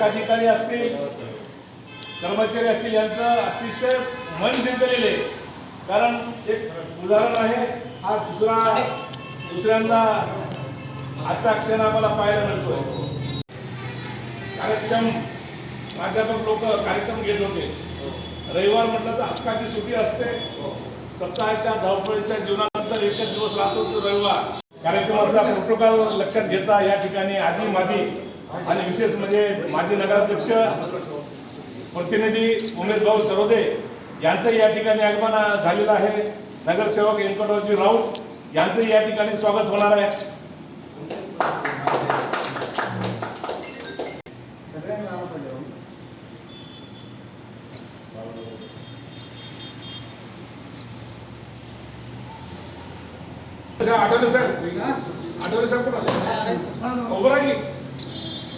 शाखाधिकारी असतील कर्मचारी असतील यांचं अतिशय मन जिंकलेलं आहे. कारण एक उदाहरण आहे हा दुसरा दुसऱ्यांदा आजचा क्षण आम्हाला पाहायला मिळतोय. कार्यक्षम प्राध्यापक लोक कार्यक्रम घेत होते. रविवार म्हटलं तर हक्काची सुटी असते. सप्ताहाच्या धावपळीच्या जीवनानंतर एकच दिवस राहतो तो रविवार. कार्यक्रमाचा प्रोटोकॉल लक्षात घेता या ठिकाणी आजी माझी आणि विशेष म्हणजे माजी नगराध्यक्ष प्रतिनिधी उमेश भाऊ सरोदे यांचं या ठिकाणी आगमन झालेलं आहे नगरसेवक व्यंकटरावजी राऊत यांचं या ठिकाणी स्वागत होणार आहे. आठवले सर आठवले सर कुठं उभं राहा की.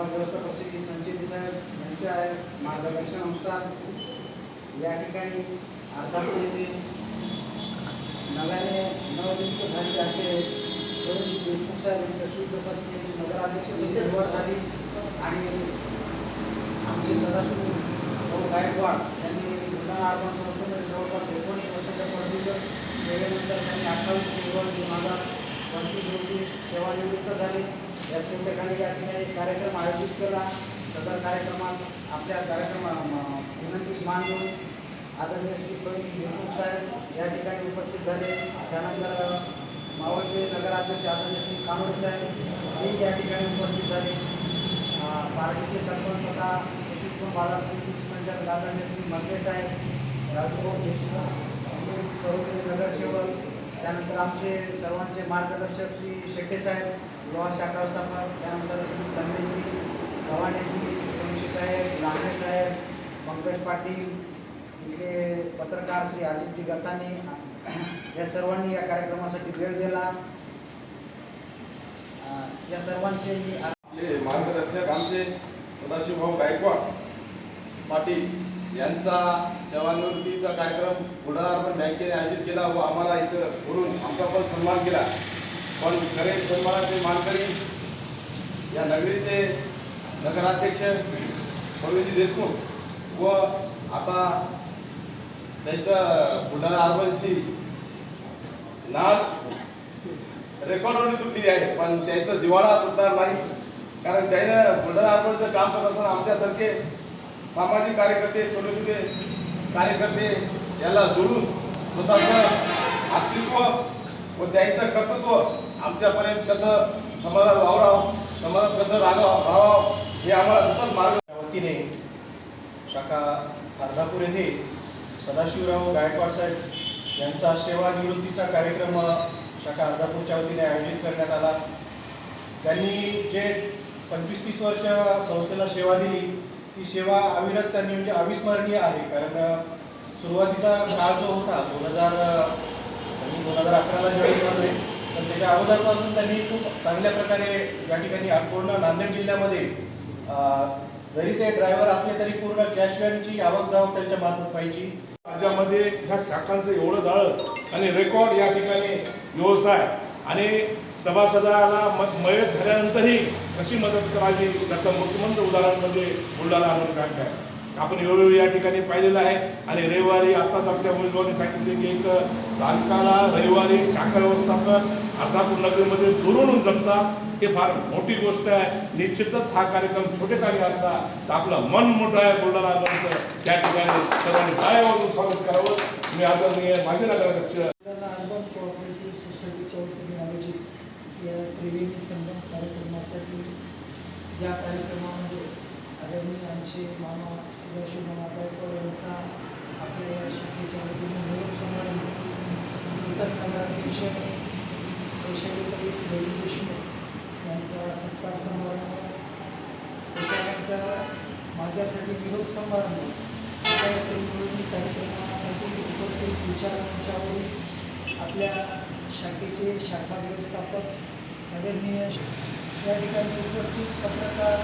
विभाग व्यवस्थापक श्री संचित साहेब यांच्या मार्गदर्शनानुसार या ठिकाणी अर्धापूर येथे नव्याने नवनियुक्त झाले असे वरुण देशमुख साहेब यांच्या शुद्ध पत्नी नगराध्यक्ष निवड झाली आणि आमचे सदाशिव भाऊ गायकवाड यांनी बुलढाणा अर्बन संस्थेमध्ये जवळपास एकोणीस वर्षाच्या पदवीवर सेवेनंतर त्यांनी अठ्ठावीस फेब्रुवारी दोन हजार पंचवीस रोजी सेवानिवृत्त झाले. या ठिकाणी या ठिकाणी कार्यक्रम आयोजित केला. सदर कार्यक्रमात आपल्या कार्यक्रमा विनंतीस मान देऊन आदरणीय श्री देशमुख साहेब या ठिकाणी उपस्थित झाले. त्यानंतर मावळचे नगराध्यक्ष आदरणीय श्री कांबळे साहेब हे या ठिकाणी उपस्थित झाले. पार्टीचे सरपंच तथा कृषी बाजार समितीचे संचालक आदरणीय श्री मर्गे साहेब राजूभाऊ देशमुख हे नगरसेवक त्यानंतर आमचे सर्वांचे मार्गदर्शक श्री शेट्टे साहेब लॉ शाखा व्यवस्थापक त्यानंतर श्री तंबेजी गव्हाणेजी वंशी साहेब राणे साहेब पंकज पाटील इथले पत्रकार श्री अजितजी गटाने या सर्वांनी या कार्यक्रमासाठी वेळ दिला. या सर्वांचे मी आपले मार्गदर्शक आमचे सदाशिवभाऊ गायकवाड पाटील यांचा सेवानिवृत्तीचा कार्यक्रम बुलढाणा अर्बन बँकेने आयोजित केला व आम्हाला इथं बोलून आमचा पण सन्मान केला. पण खरे सन्मानाचे मानकरी या नगरीचे नगराध्यक्ष प्रवीणजी देशमुख व आता त्यांचं बुलढाणा अर्बनशी नाळ रेकॉर्डवरती तुटलेली आहे. पण त्याचं जिवाळा तुटणार नाही. कारण त्यानं बुलढाणा अर्बनचं काम करत असताना आमच्यासारखे सामाजिक कार्यकर्ते छोटे छोटे कार्यकर्ते याला जोडून स्वतःचं अस्तित्व व त्यांचं कर्तृत्व आमच्यापर्यंत कसं समाजात वावरावं समाजात कसं रागाव राहावं हे आम्हाला सतत मार्ग वतीने शाखा अर्धापूर येथे सदाशिवराव गायकवाड साहेब यांचा सेवानिवृत्तीचा कार्यक्रम शाखा अर्धापूरच्या वतीने आयोजित करण्यात आला. त्यांनी जे पंचवीस तीस वर्ष संस्थेला सेवा दिली ती सेवा अविरत त्यांनी म्हणजे अविस्मरणीय आहे. कारण सुरुवातीचा काळ जो होता दोन हजार दोन हजार अकराला जॉईन झाले त्याच्या अगोदरपासून त्यांनी खूप चांगल्या प्रकारे या ठिकाणी पूर्ण नांदेड जिल्ह्यामध्ये जरी ते ड्रायव्हर असले तरी पूर्ण कॅश व्हॅनची आवक जावक त्यांच्या मार्फत व्हायची राज्यामध्ये ह्या शाखांचं एवढं जाळं आणि रेकॉर्ड या ठिकाणी व्यवसाय आणि सभासदाला मत मयत झाल्यानंतरही कशी मदत करावी त्याचं मुख्यमंत्री उदाहरण म्हणजे बुलढाणा अर्बन बँक आहे. आपण वेळोवेळी या ठिकाणी पाहिलेलं आहे आणि रविवारी आताच आमच्या मुलगांनी सांगितले की एक चालकाला रविवारी शाखा व्यवस्थापक अर्धापूर नगरीमध्ये दुरून जमता हे फार मोठी गोष्ट आहे. निश्चितच हा कार्यक्रम छोटे काही असला तर आपलं मन मोठं आहे बुलढाणा त्या ठिकाणी सर्वांनी काय वाजून स्वागत करावं. मी आदरणीय माझे नगराध्यक्ष अर्बन कोऑपरेटिव्ह सोसायटीच्या वतीने आयोजित या त्रिवेणी संगम कार्यक्रमासाठी या कार्यक्रमामध्ये आदरणीय आमचे मामा सदाशिव मामा गायकवाड यांचा आपल्या या शाखेच्या वतीने निरोप समारंभ. नूतन नगराध्यक्ष वैशालीताई रवी देशमुख यांचा सत्कार समारंभ. त्याच्यानंतर माझ्यासाठी निरोप समारंभ. कार्यक्रमासाठी उपस्थित विचारांच्यावरील आपल्या शाखेचे शाखा व्यवस्थापक आदरणीय या ठिकाणी उपस्थित पत्रकार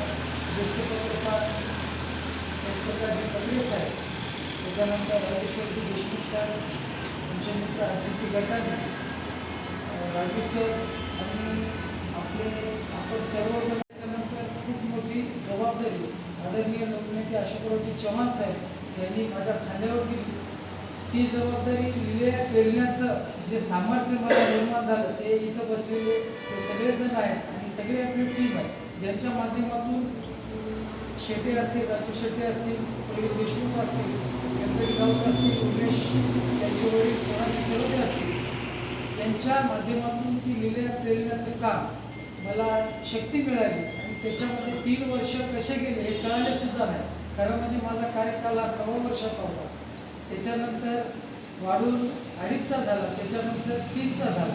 ज्येष्ठ पत्रकार पत्रकारजी पत्रे साहेब त्याच्यानंतर राजेश्वरजी देशमुख साहेब आमचे मित्र अजितजी गटाने राजू सर आणि आपले आपण सर्वजण त्याच्यानंतर खूप मोठी जबाबदारी आदरणीय लोकनेते अशोकरावजी चव्हाण साहेब यांनी माझ्या खांद्यावर दिली ती जबाबदारी लिहिले पेरण्याचं जे सामर्थ्य मला निर्माण झालं ते इथं बसलेले ते सगळेजण आहेत आणि सगळे आपली टीम आहे. ज्यांच्या माध्यमातून शेटे असतील राजू शेट्टे असतील प्रवीण देशमुख असतील गणपती राऊत असतील उमेश त्यांचे वडील सोनाजी सरोदे असतील यांच्या माध्यमातून ती लिहिल्या प्रेरणाचं काम मला शक्ती मिळाली आणि त्याच्यामध्ये तीन वर्ष कसे गेले हे कळाले सुद्धा नाही. खरं म्हणजे माझा कार्यकाल हा सव्वा वर्षाचा होता. त्याच्यानंतर वाढून अडीचचा झाला त्याच्यानंतर तीनचा झाला.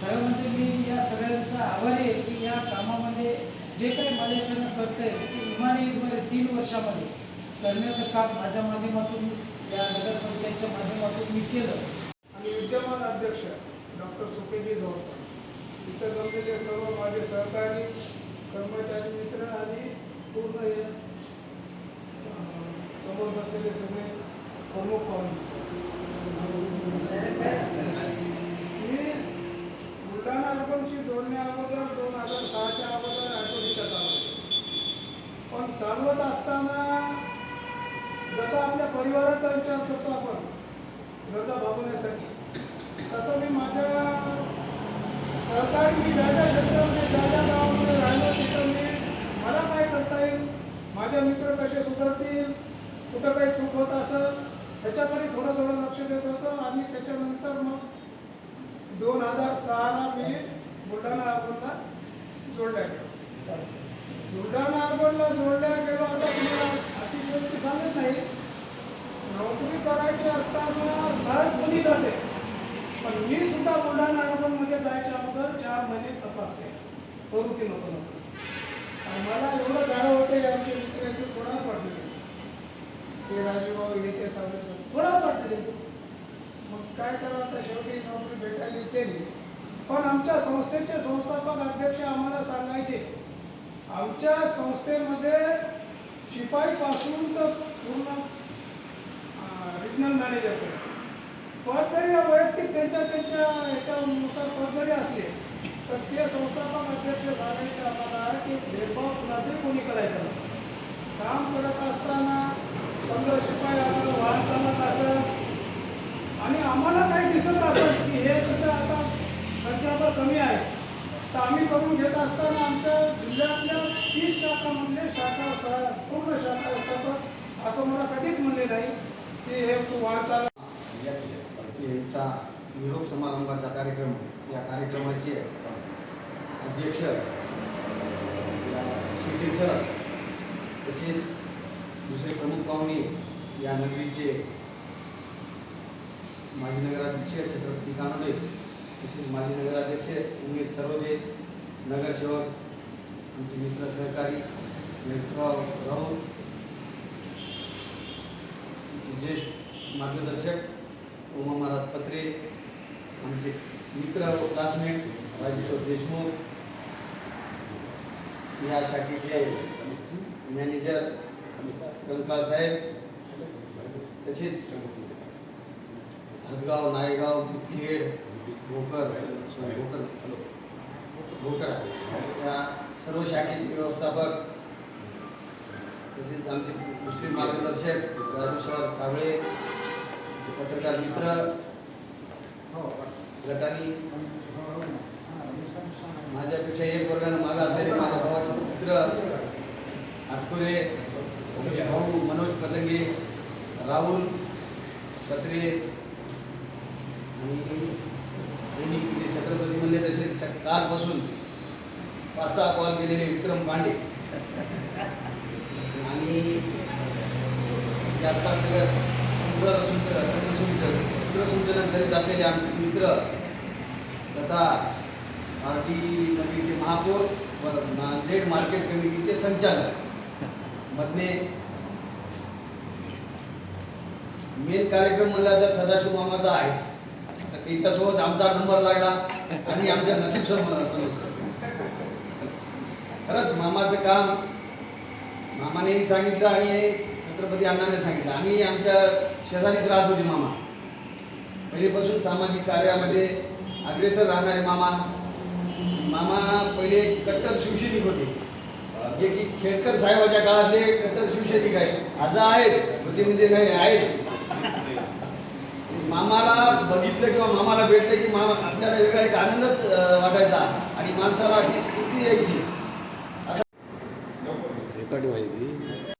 खरं म्हणजे मी या सगळ्यांचा आभारी आहे की या कामामध्ये जे काही माझ्याच्यानं करता येईल ते इमानीद्वारे तीन वर्षामध्ये करण्याचं काम माझ्या माध्यमातून या नगरपंचायतच्या माध्यमातून मी केलं. आणि विद्यमान अध्यक्ष संस्था इथं जमलेले सर्व माझे सहकारी कर्मचारी मित्र आणि पूर्ण हे समोर बसलेले सगळे प्रमुख पाहुणे. मी बुलढाणा अर्बनशी जोडण्या अगोदर दोन हजार सहाच्या अगोदर ऑटो रिक्षा चालवतो पण चालवत असताना जसा आपल्या परिवाराचा विचार करतो आपण गरजा भागवण्यासाठी तसं मी माझ्या सहकारी मी ज्या ज्या क्षेत्रामध्ये ज्या ज्या गावामध्ये राहिलो तिथं मी मला काय करता येईल? माझे मित्र कसे सुधारतील? कुठं काही चूक होत असेल? त्याच्याकडे थोडं थोडं लक्ष देत होतं आणि त्याच्यानंतर मग दोन हजार सहाला मी बुलढाणा अर्बनला जोडल्या गेलो. बुलढाणा अर्बनला जोडल्या गेलो आता तुम्हाला अतिशयोक्ती सांगत नाही. नोकरी करायची असताना सहज कोणी जाते. पण मी सुद्धा बुलढाणा अर्बनमध्ये जायच्या अगोदर चार महिने तपासले. करू की नको नको. आणि मला एवढं जाणं होतं हे आमचे मित्र आहेत ते सोडाच वाटले ते राजूभाऊ हे ते सगळे सोडाच वाटले मग काय करावं आता? शेवटी नोकरी भेटायला केली पण आमच्या संस्थेचे संस्थापक अध्यक्ष आम्हाला सांगायचे आमच्या संस्थेमध्ये शिपाईपासून तर पूर्ण रिजनल मॅनेजरकडे पद जरी वैयक्तिक त्यांच्या त्यांच्या ह्याच्यानुसार पद जरी असले तर ते संस्थापक अध्यक्ष सांगायचे आम्हाला की भेदभाव कुणातही कोणी करायचा नाही. काम करत असताना समजा शिपाई असेल वाहन चालक असेल आणि आम्हाला काही दिसत असेल की हे तिथं आता संख्याबळ कमी आहे तर आम्ही करून घेत असताना आमच्या जिल्ह्यातल्या तीस शाखामधले शाखा सा- पूर्ण शाखा व्यवस्थापक असं मला कधीच म्हणले नाही की हे तू वाहन चालक यांचा निरोप समारंभाचा कार्यक्रम या कार्यक्रमाचे अध्यक्ष या शेट्टी सर तसेच दुसरे प्रमुख पाहुणे या नगरीचे माजी नगराध्यक्ष छत्रपती कानडे तसेच माजी नगराध्यक्ष उमेश सरोदे नगरसेवक आमचे मित्र सहकारी व्यंकटराव राऊत ज्येष्ठ मार्गदर्शक उमा महाराज पत्रे आमचे मित्र क्लासमेट्स राजेश्वर देशमुख या शाखेचे मॅनेजर कंकाळ साहेब तसेच हदगाव नायगाव खेड भोकर सॉरी भोकर भोकर त्या सर्व शाखेचे व्यवस्थापक तसेच आमचे दुसरे मार्गदर्शक राजू सर साबळे पत्रकार मित्र. हो, गटाने. माझ्यापेक्षा एक वर्गानं मागं असलेले माझ्या भावाचे मित्र. आटकुरे आमचे भाऊ मनोज पतंगे राहुल पत्रे आणि छत्रपती म्हणले तसे स- कालपासून पाच सहा कॉल केलेले विक्रम पांडे. आणि त्यातला सगळं सुंदर सुंदर सगळं सुंदर करीत असलेले आमचे मित्र तथा पार्टी नगरीचे महापौर व नांदेड मार्केट कमिटीचे संचालक. मधने मेन कार्यक्रम म्हणला तर सदाशिव मामाचा आहे. तर त्याच्यासोबत आमचा नंबर लागला आणि आमच्या नसीब समजलं. खरंच मामाचं काम मामानेही सांगितलं आणि छत्रपती अण्णाने सांगितलं. आम्ही आमच्या शेजारीच राहत होते मामा. पहिलेपासून सामाजिक कार्यामध्ये अग्रेसर राहणारे मामा. मामा पहिले कट्टर शिवसैनिक होते. जे की खेडकर साहेबाच्या काळातले कट्टर शिवसैनिक आहेत. आज आहेत होते म्हणजे नाही आहेत. मामाला बघितलं किंवा मामाला भेटलं की मामा आपल्याला वेगळा एक आनंदच वाटायचा. आणि माणसाला अशी स्फूर्ती यायची.